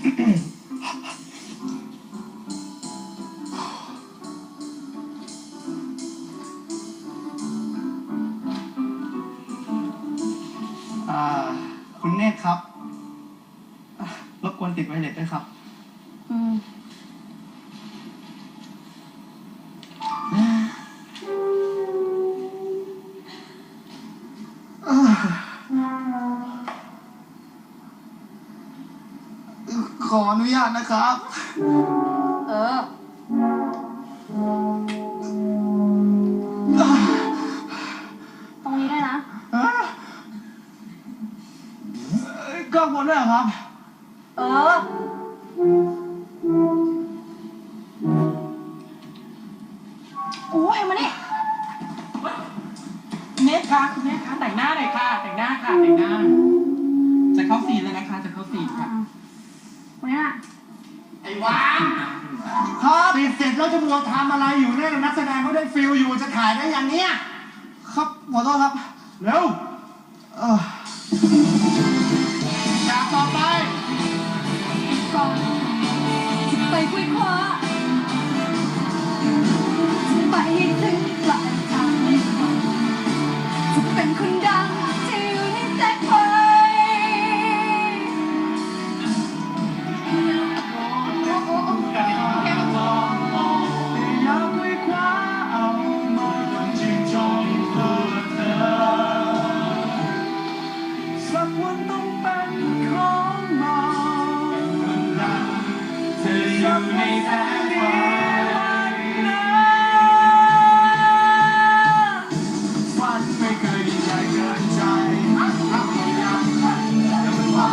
อ่าคุณเนตรครับ รบกวนติดไวเลสด้วยครับ อืม ขออนุญาตนะครับ เออ ตรงนี้ได้นะกล้องหมดด้วยเหรอครับ เออ โอ้ยมานี่เนทค่ะคุณเนทค่ะแต่งหน้าหน่อยค่ะ แต่งหน้าค่ะ แต่งหน้า จะเข้าซีนแล้วนะคะ จะเข้าซีนค่ะ วันนี้น่ะ ไอ้ วานครับติดเสร็จแล้วจะมัวทำอะไรอยู่เนี่ยนักแสดงเขาได้ฟิลอยู่จะขายได้อย่างเนี้ยครับขอโทษครับ เร็วเออฉากต่อไปก่อนจะไปคุยคว้าจะไปให้ถึงปลาย อยู่ในแสงไฟฝันไม่เคยยิ่งใหญ่เกินใจรักเราอย่าน้นต่มันว่า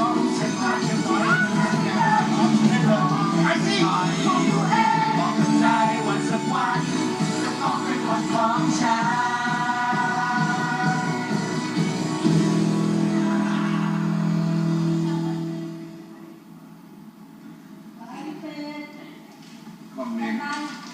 ต้องชกัอไให้เธอไปบอกกัวันสักวันจะต้องเป็นวันของฉั 嗯。